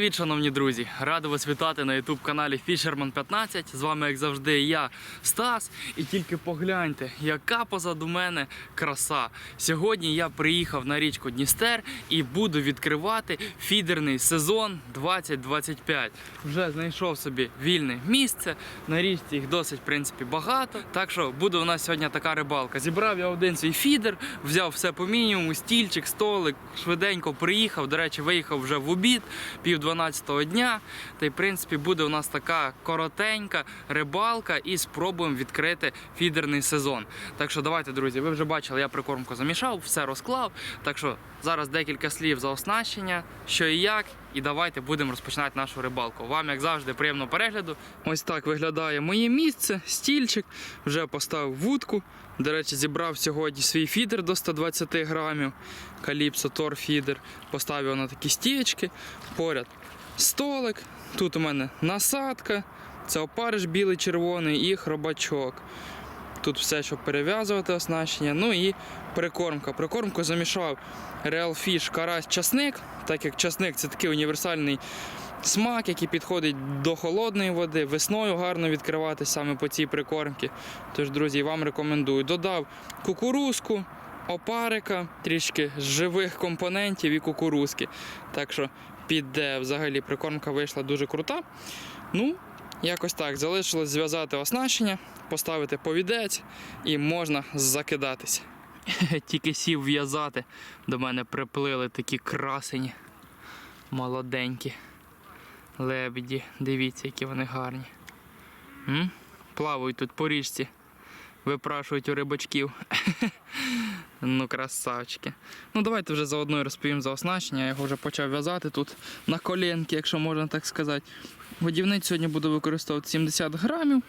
Привіт, шановні друзі! Радий вас вітати на youtube каналі Fisherman 15. З вами, як завжди, я Стас. І тільки погляньте, яка позаду мене краса. Сьогодні я приїхав на річку Дністер і буду відкривати фідерний сезон 2025. Вже знайшов собі вільне місце. На річці їх досить в принципі багато. Так що буде у нас сьогодні така рибалка. Зібрав я один свій фідер, взяв все по мінімуму, стільчик, столик, швиденько приїхав. До речі, виїхав вже в обід, пів дванадцятого дня. Та й в принципі буде у нас така коротенька рибалка і спробуємо відкрити фідерний сезон. Так що давайте, друзі, ви вже бачили, я прикормку замішав, все розклав. Так що зараз декілька слів за оснащення, що і як. І давайте будемо розпочинати нашу рибалку. Вам, як завжди, приємного перегляду. Ось так виглядає моє місце, стільчик. Вже поставив вудку. До речі, зібрав сьогодні свій фідер до 120 грамів. Каліпсо Тор фідер. Поставив на такі стічки. Поряд столик. Тут у мене насадка. Це опариш білий червоний і хробачок. Тут все, щоб перев'язувати оснащення. Ну і прикормка. Прикормку замішав Real Fish карась часник, так як часник це такий універсальний смак, який підходить до холодної води, весною гарно відкривати саме по цій прикормці. Тож, друзі, вам рекомендую. Додав кукурузку, опарика, трішки живих компонентів і кукурузки. Так що піде взагалі прикормка вийшла дуже крута. Ну, якось так. Залишилось зв'язати оснащення, поставити повідець і можна закидатися. Тільки сів в'язати, до мене приплили такі красені, молоденькі лебеді. Дивіться, які вони гарні. М? Плавають тут по річці, випрашують у рибачків. ну, красавчики. Ну, давайте вже заодно і розповім за оснащення. Я його вже почав в'язати тут на коленки, якщо можна так сказати. Годівниць сьогодні буду використовувати 70 грамів.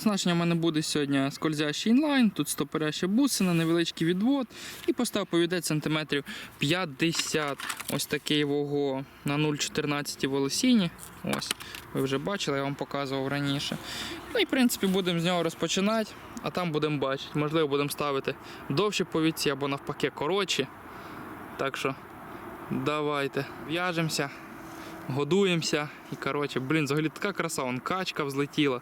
Значення в мене буде сьогодні скользящий інлайн, тут стопоряща бусина, невеличкий відвод і постав повідець сантиметрів 50. Ось такий вого на 0,14 волосіні. Ось, ви вже бачили, я вам показував раніше. Ну і в принципі будемо з нього розпочинати, а там будемо бачити. Можливо, будемо ставити довші повідці або навпаки коротші. Так що давайте в'яжемося, годуємося. І коротше, блін, взагалі така краса, вон качка взлетіла.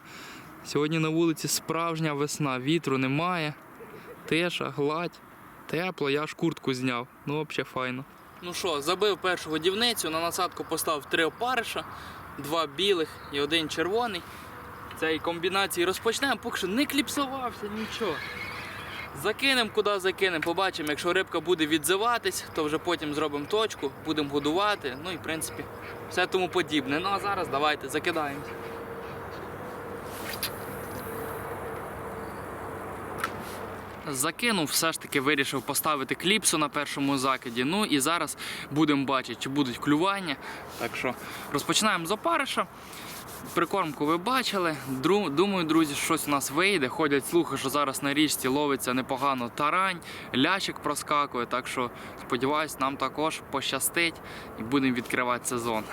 Сьогодні на вулиці справжня весна, вітру немає, тиша, гладь, тепло, я аж куртку зняв. Ну, взагалі файно. Ну що, забив першу годівницю, на насадку поставив три опариша, два білих і один червоний. Цієї комбінації розпочнемо, поки що не кліпсувався, нічого. Закинемо куди закинемо, побачимо, якщо рибка буде відзиватись, то вже потім зробимо точку, будемо годувати, ну і в принципі все тому подібне. Ну а зараз давайте закидаємося. Закинув, все ж таки вирішив поставити кліпсу на першому закиді. Ну і зараз будемо бачити, чи будуть клювання. Так що розпочинаємо з опариша. Прикормку ви бачили. Думаю, друзі, щось у нас вийде. Ходять слухи, що зараз на річці ловиться непогано тарань, лящик проскакує. Так що сподіваюсь, нам також пощастить і будемо відкривати сезон.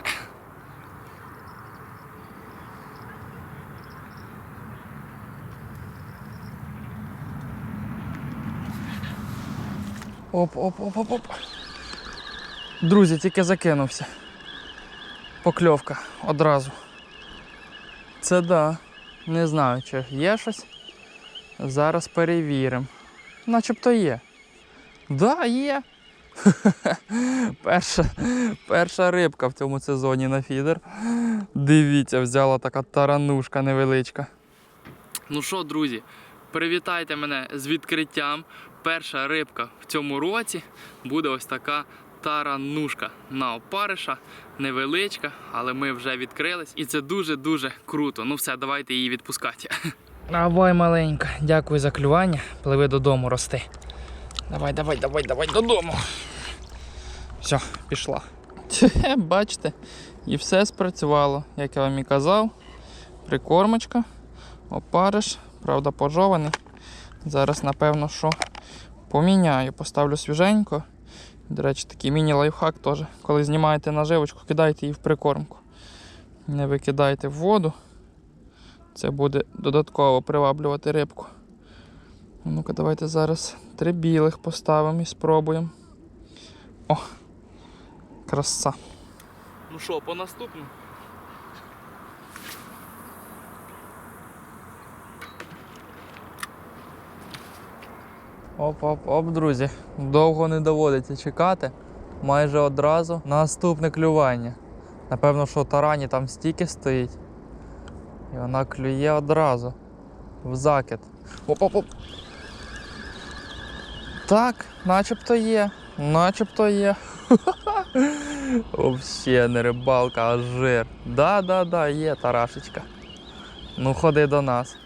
Оп-оп-оп-оп-оп. Друзі, тільки закинувся. Покльовка одразу. Це да. Не знаю, чи є щось. Зараз перевіримо. Начебто є. Да, є. перша, перша рибка в цьому сезоні на фідер. Дивіться, взяла така таранушка невеличка. Ну що, друзі, привітайте мене з відкриттям. Перша рибка в цьому році буде ось така таранушка на опариша. Невеличка, але ми вже відкрились. І це дуже-дуже круто. Ну все, давайте її відпускати. Давай, маленька, дякую за клювання. Пливи додому, рости. Давай, давай, давай, давай додому. Все, пішла. Бачите, і все спрацювало, як я вам і казав. Прикормочка, опариш, правда, пожований. Зараз, напевно, що поміняю, поставлю свіженько. До речі, такий міні-лайфхак теж. Коли знімаєте наживочку, кидайте її в прикормку. Не викидайте в воду. Це буде додатково приваблювати рибку. Ну-ка, давайте зараз три білих поставимо і спробуємо. О! Краса. Ну що, по наступну? Оп-оп-оп, друзі. Довго не доводиться чекати. Майже одразу наступне клювання. Напевно, що тарані там стільки стоїть. І вона клює одразу. В закид. Оп-оп-оп. Так, начебто є. Начебто є. Вообще не рибалка, а жир. Да-да-да, є тарашечка. Ну ходи до нас.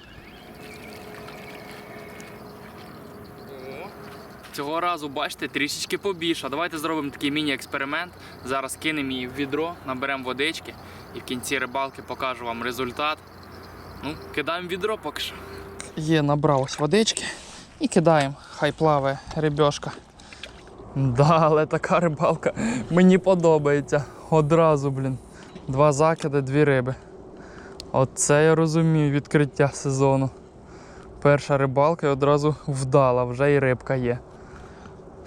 Цього разу, бачите, трішечки побільше. Давайте зробимо такий міні-експеримент. Зараз кинемо її в відро, наберемо водички і в кінці рибалки покажу вам результат. Ну, кидаємо відро поки що. Є, набралось водички і кидаємо. Хай плаває рибьошка. Да, але така рибалка мені подобається. Одразу, блін. Два закиди, дві риби. Оце я розумію відкриття сезону. Перша рибалка і одразу вдала, вже і рибка є.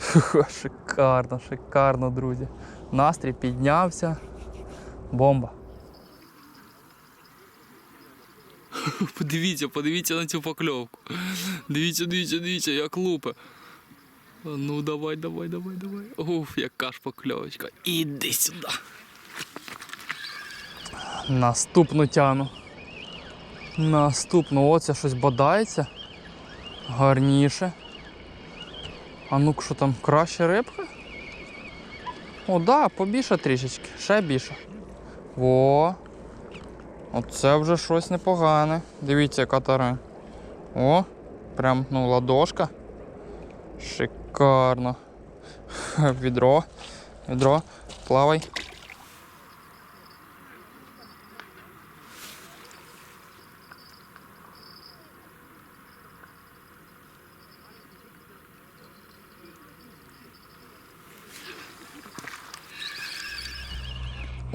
Шикарно, шикарно, друзі. Настрій піднявся. Бомба. Подивіться, подивіться на цю покльовку. Дивіться, дивіться, дивіться, як лупе. Ну давай, давай, давай, давай. Уф, яка ж покльовочка. Іди сюди. Наступну тяну. Наступну, оце щось бодається. Гарніше. А ну що там, краще рибка? О, да, побільше трішечки, ще більше. О. Оце вже щось непогане. Дивіться, яка тарань. О, прям ну ладошка. Шикарно. Відро. Відро. Плавай.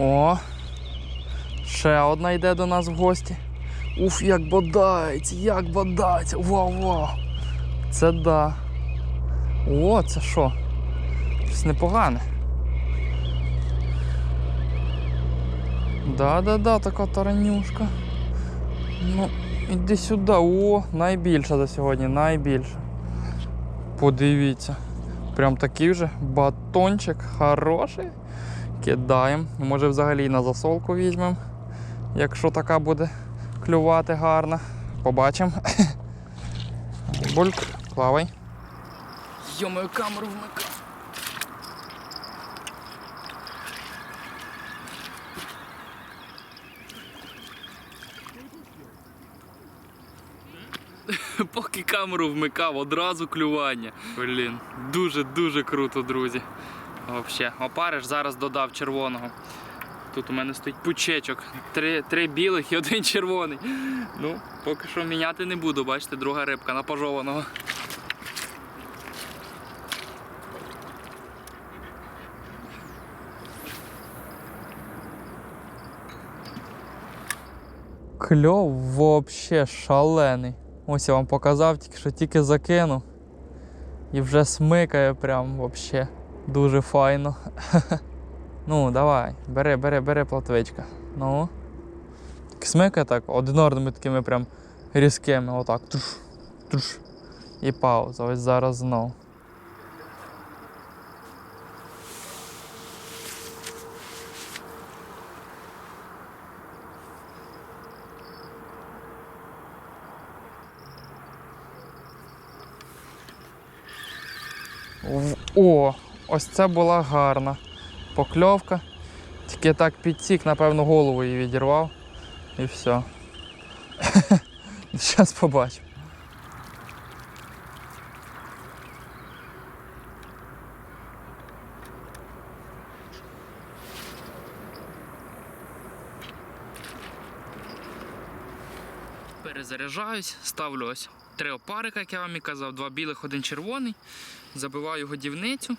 О, ще одна йде до нас в гості. Уф, як бодається, як бодається. Вау, вау. Це да. О, це що? Щось непогане. Да-да-да, така таранюшка. Ну, іди сюди. О, найбільша за сьогодні, найбільша. Подивіться. Прям такий вже батончик хороший. Кидаємо. Може взагалі на засолку візьмемо, якщо така буде клювати гарно. Побачимо. Бульк, плавай. Йомою камеру вмикав. Поки камеру вмикав, одразу клювання. Блін, дуже-дуже круто, друзі. Вообще, опариш зараз додав червоного. Тут у мене стоїть пучечок. Три, три білих і один червоний. Ну, поки що міняти не буду, бачите, друга рибка напажованого. Кльов вообще шалений. Ось я вам показав, тільки що тільки закинув. І вже смикає прям вообще. Дуже файно. ну, давай, бери, бери, бери платвичка. Ну. Так смикає так, одинарними такими прям різкими. Отак. Туш, туш. І пауза. Ось зараз знов. В- О, ось це була гарна покльовка. Тільки так підсік, напевно, голову її відірвав. І все. Зараз побачимо. Перезаряджаюсь, ставлю ось три опарика, як я вам і казав, два білих, один червоний. Забиваю годівницю.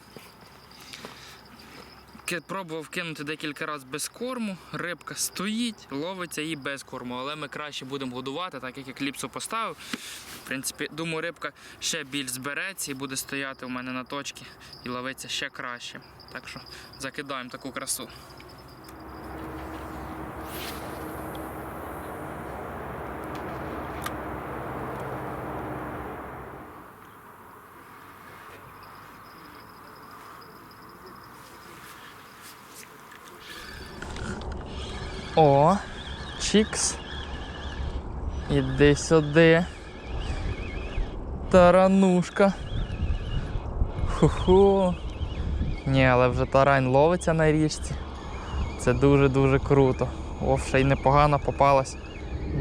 Пробував кинути декілька разів без корму. Рибка стоїть, ловиться і без корму. Але ми краще будемо годувати, так як я кліпсу поставив. В принципі, думаю, рибка ще більш збереться і буде стояти у мене на точці і ловиться ще краще. Так що закидаємо таку красу. О, чікс. Іди сюди. Таранушка. Ху-ху. Ні, але вже тарань ловиться на річці. Це дуже-дуже круто. О, ще й непогано попалась.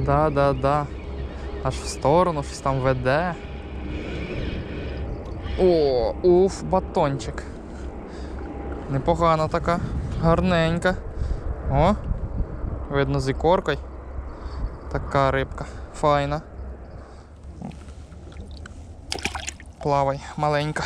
Да-да-да. Аж в сторону щось там веде. О, уф, батончик. Непогана така, гарненька. О, видно з ікоркою. Така рибка. Файна. Плавай, маленька.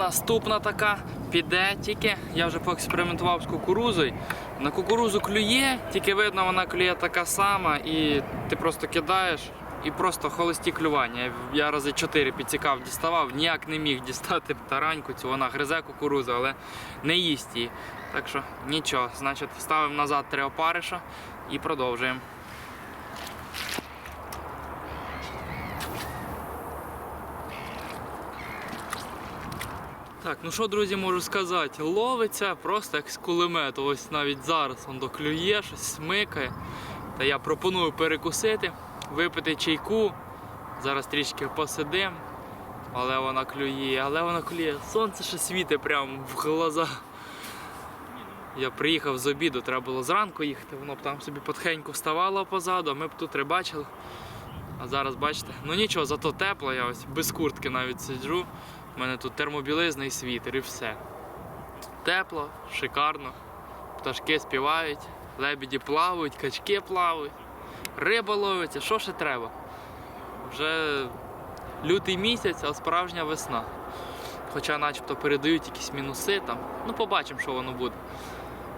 Наступна така піде тільки. Я вже поекспериментував з кукурузою. На кукурузу клює, тільки видно, вона клює така сама, і ти просто кидаєш і просто холості клювання. Я- рази чотири підцікав, діставав, ніяк не міг дістати тараньку цю, вона гризе кукурузу, але не їсть її. Так що нічого, значить, ставимо назад три опариша і продовжуємо. Ну що, друзі, можу сказати, ловиться просто як з кулемету. Ось навіть зараз он доклює, щось смикає. Та я пропоную перекусити, випити чайку. Зараз трішки посидим. Але вона клює, але вона клює. Сонце ще світить прямо в глаза. Я приїхав з обіду, треба було зранку їхати, воно б там собі потихеньку вставало позаду, а ми б тут рибачили. А зараз бачите, ну нічого, зато тепло, я ось без куртки навіть сиджу. У мене тут термобілизна і світер і все. Тепло, шикарно. Пташки співають, лебеді плавають, качки плавають, риба ловиться, що ще треба? Вже лютий місяць, а справжня весна. Хоча начебто передають якісь мінуси там. Ну, побачимо, що воно буде.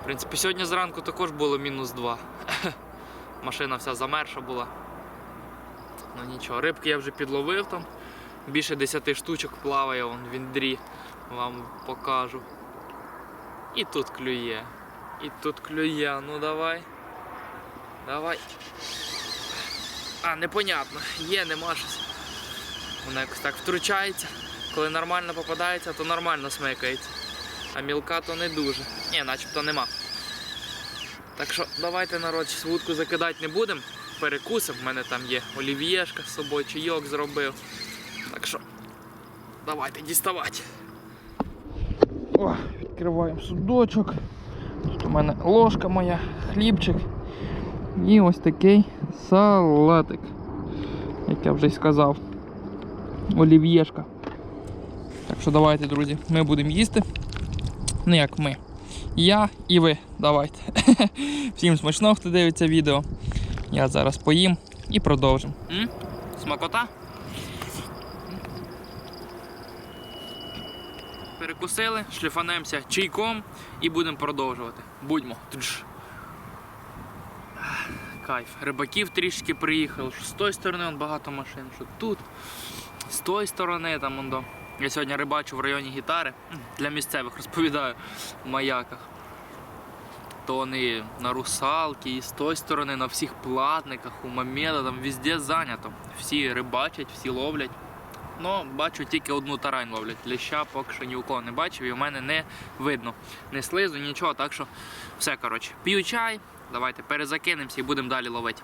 В принципі, сьогодні зранку також було мінус 2. Машина вся замерша була. Ну нічого, рибки я вже підловив там. Більше 10 штучок плаває вон в індрі, вам покажу. І тут клює. І тут клює. Ну давай. Давай. А, непонятно. Є, нема щось. Вона якось так втручається. Коли нормально попадається, то нормально смикається. А мілка то не дуже. Ні, начебто нема. Так що давайте народ вудку закидати не будемо. Перекусимо. В мене там є олів'єшка з собою, чайок зробив. Так що давайте діставати. О, відкриваємо судочок. Тут у мене ложка моя, хлібчик. І ось такий салатик. Як я вже й сказав. Олів'єшка. Так що давайте, друзі, ми будемо їсти. Ну як ми. Я і ви. Давайте. Всім смачного, хто дивиться відео. Я зараз поїм і продовжимо. Смакота? Перекусили, шліфанемося чайком і будемо продовжувати. Будьмо. Кайф. Рибаків трішки приїхало. Що з тої сторони вон багато машин, що тут, з тої сторони там вон. Я сьогодні рибачу в районі гітари. Для місцевих розповідаю в маяках. То вони на русалки, і з тої сторони на всіх платниках, у мамеда, там везде зайнято. Всі рибачать, всі ловлять. Ну, бачу, тільки одну тарань ловлять. Ліща поки що ні у кого не бачив, і в мене не видно. Не слизу, нічого, так що все, коротше. П'ю чай, давайте перезакинемося і будемо далі ловити.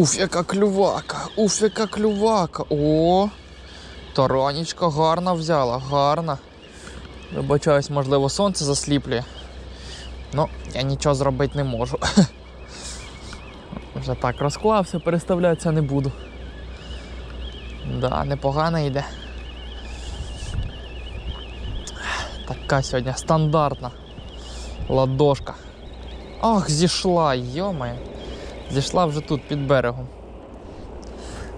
Уф, яка клювака, уф, яка клювака. О, таранічка гарна взяла, гарна. Вибачаюсь, можливо, сонце засліплює. Ну, я нічого зробити не можу. Вже так розклався, переставлятися не буду. Да, непогано йде. Така сьогодні стандартна ладошка. Ах, зійшла, йомає. Зійшла вже тут під берегом.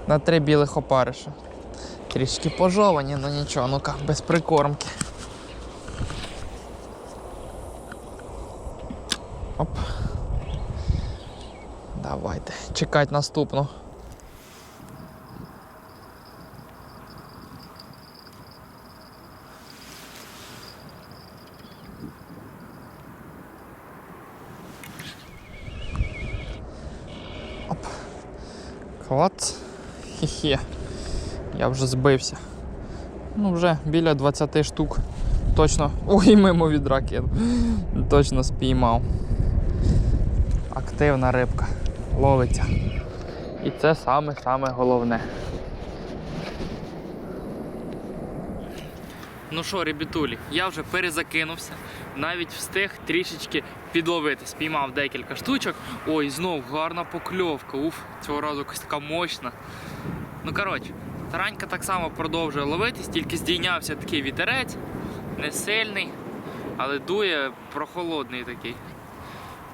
На три білих опариша. Трішки пожовані, ну нічого, ну-ка, без прикормки. Оп. Давайте, чекать наступну. Оп. Клац. Хе-хе. Я вже збився. Ну, вже біля 20 штук. Точно. Ой, мимо від ракет. Точно спіймав. Активна рибка. Ловиться. І це саме-саме головне. Ну що, ребятулі, я вже перезакинувся, навіть встиг трішечки підловити. Спіймав декілька штучок. Ой, знов гарна покльовка. Уф, цього разу якась така мощна. Ну коротше, таранька так само продовжує ловитись, тільки здійнявся такий вітерець, не сильний, але дує прохолодний такий.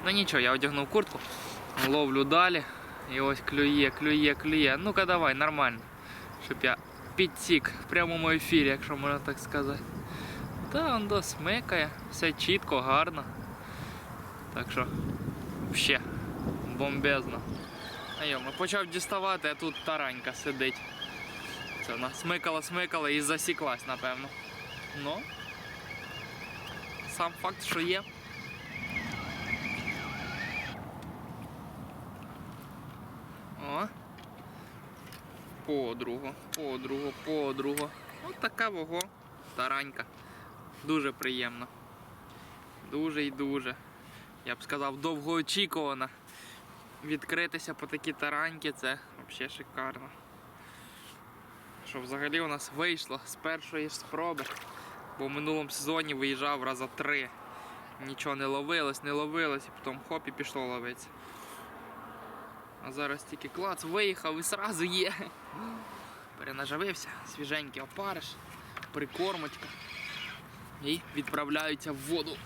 Ну нічого, я одягнув куртку, ловлю далі. І ось клює, клює, клює. Ну-ка давай, нормально. Щоб я підсік в прямому ефірі, якщо можна так сказати. Та он до смикає, все чітко, гарно. Так що, ще бомбезно. А йома, почав діставати, а тут таранька сидить. Це вона смикала, смикала і засіклась, напевно. Ну, сам факт, що є. О. Подругу, подругу, подругу. Ось така вого таранька. Дуже приємно. Дуже і дуже. Я б сказав, довгоочікувана. Відкритися по такі тараньки це взагалі шикарно. Що взагалі у нас вийшло з першої спроби. Бо в минулому сезоні виїжджав раза три. Нічого не ловилось, не ловилось, і потім хоп і пішло ловитися. А зараз тільки клац виїхав і сразу є. Перенаживився, свіженький опариш, прикормочка. І відправляються в воду.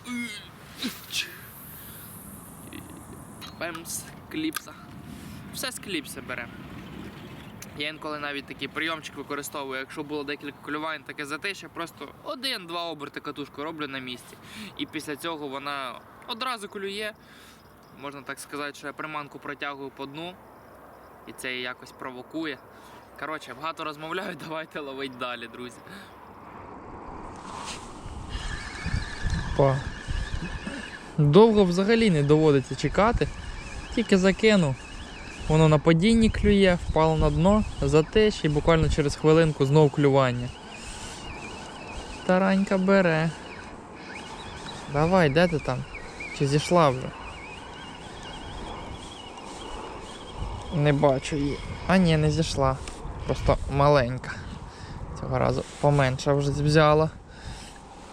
Пемс, кліпса. Все з кліпса бере. Я інколи навіть такий прийомчик використовую, якщо було декілька клювань, таке затишя, просто один-два оберти катушку роблю на місці. І після цього вона одразу клює. Можна так сказати, що я приманку протягую по дну, і це її якось провокує. Коротше, багато розмовляю, давайте ловить далі, друзі. Па. Довго взагалі не доводиться чекати. Тільки закинув. Воно на падінні клює, впало на дно, затиш і буквально через хвилинку знов клювання. Таранька бере. Давай, де ти там? Чи зійшла вже? Не бачу її. А ні, не зійшла. Просто маленька. Цього разу поменша вже взяла.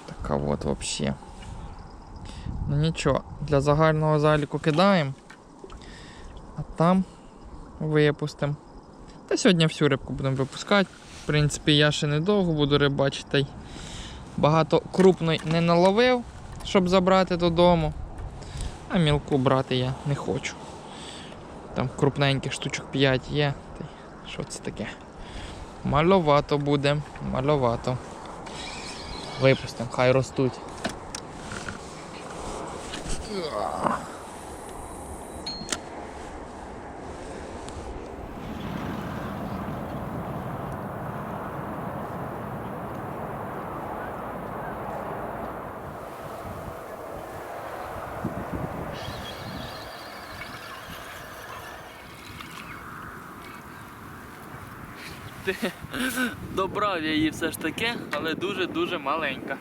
Така от взагалі. Ну нічого, для загального заліку кидаємо, там випустимо. Та сьогодні всю рибку будемо випускати. В принципі, я ще недовго буду рибачити. Багато крупної не наловив, щоб забрати додому. А мілку брати я не хочу. Там крупненьких штучок 5 є. Що це таке? Маловато буде, маловато. Випустимо, хай ростуть. Добрав я її все ж таки, але дуже-дуже маленька.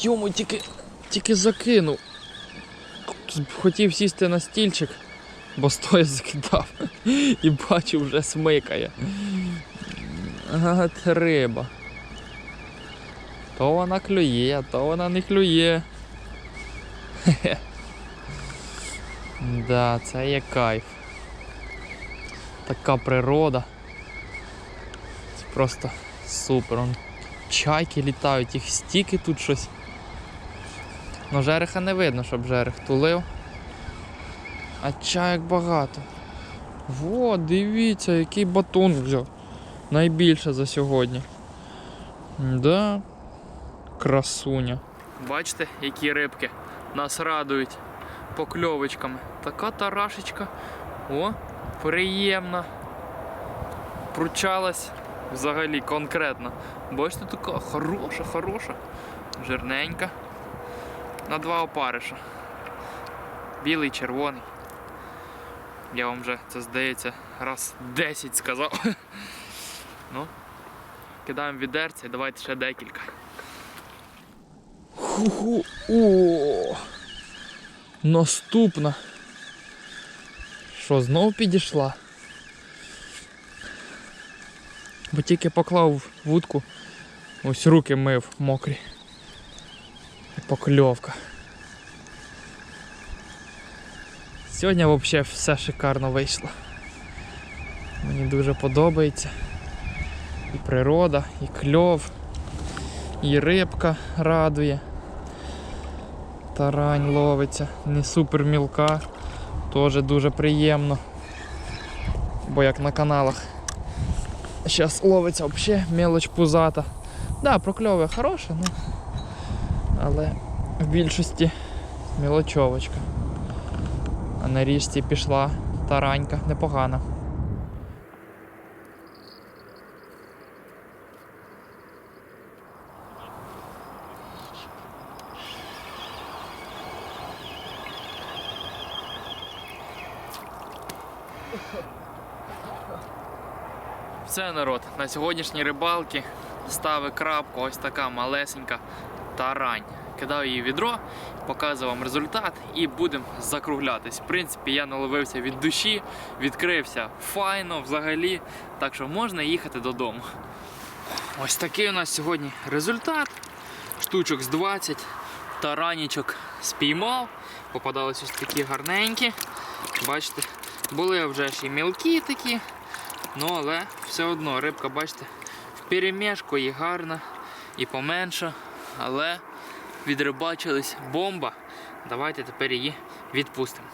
Йому тільки, тільки закинув. Хотів сісти на стільчик, бо стоя закидав. І бачу, вже смикає. От риба. То вона клює, то вона не клює. Да, це є кайф. Така природа. Просто супер. Он чайки літають, їх стільки тут щось. Ну жереха не видно, щоб жерех тулив. А чайок багато. Во, дивіться, який батон взяв. Найбільше за сьогодні. Да. Красуня. Бачите, які рибки нас радують покльовочками. Така тарашечка. О, приємна. Пручалась взагалі конкретно. Бачите, така хороша, хороша, жирненька. На два опариша. Білий, червоний. Я вам вже це здається раз 10 сказав. Ну, кидаємо відерце, давайте ще декілька. Ху-ху. О. Наступна. Що, знову підійшла? Бо тільки поклав вудку, ось руки мив мокрі. Покльовка. Сьогодні взагалі все шикарно вийшло. Мені дуже подобається. І природа, і кльов, і рибка радує. Тарань ловиться, не супер мілка, теж дуже приємно. Бо як на каналах. Зараз ловиться взагалі мелоч пузата. Да, прокльовує хороше, ну. Але в більшості мілочовочка. А на річці пішла таранька, непогана. Народ, на сьогоднішній рибалці стави крапку, ось така малесенька тарань. Кидав її в відро, показую вам результат і будемо закруглятись. В принципі, я наловився від душі, відкрився файно взагалі, так що можна їхати додому. Ось такий у нас сьогодні результат. Штучок з 20, таранічок спіймав. Попадались ось такі гарненькі. Бачите, були вже ж і мілкі такі. Ну, але все одно рибка, бачите, в перемішку і гарна, і поменша, але відрибачились бомба. Давайте тепер її відпустимо.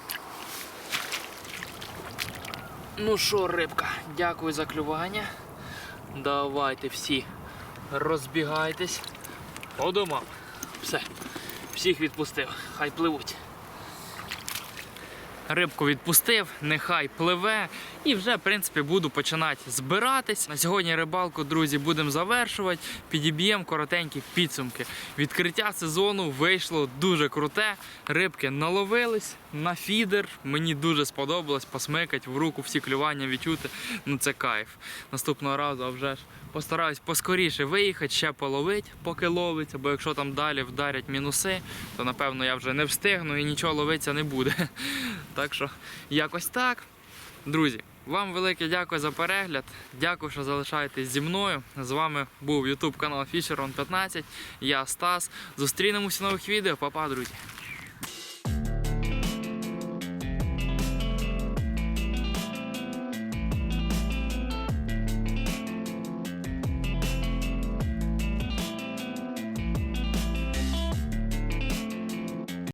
Ну що, рибка, дякую за клювання. Давайте всі розбігайтесь по домам. Все, всіх відпустив, хай пливуть. Рибку відпустив, нехай пливе. І вже, в принципі, буду починати збиратись. На сьогодні рибалку, друзі, будемо завершувати. Підіб'ємо коротенькі підсумки. Відкриття сезону вийшло дуже круте. Рибки наловились на фідер. Мені дуже сподобалось посмикати в руку всі клювання відчути. Ну це кайф. Наступного разу а вже ж постараюсь поскоріше виїхати, ще половити, поки ловиться, бо якщо там далі вдарять мінуси, то напевно я вже не встигну і нічого ловитися не буде. Так що якось так. Друзі, вам велике дякую за перегляд. Дякую, що залишаєтесь зі мною. З вами був YouTube канал Fisher 15. Я Стас. Зустрінемося в нових відео. Па-па, друзі.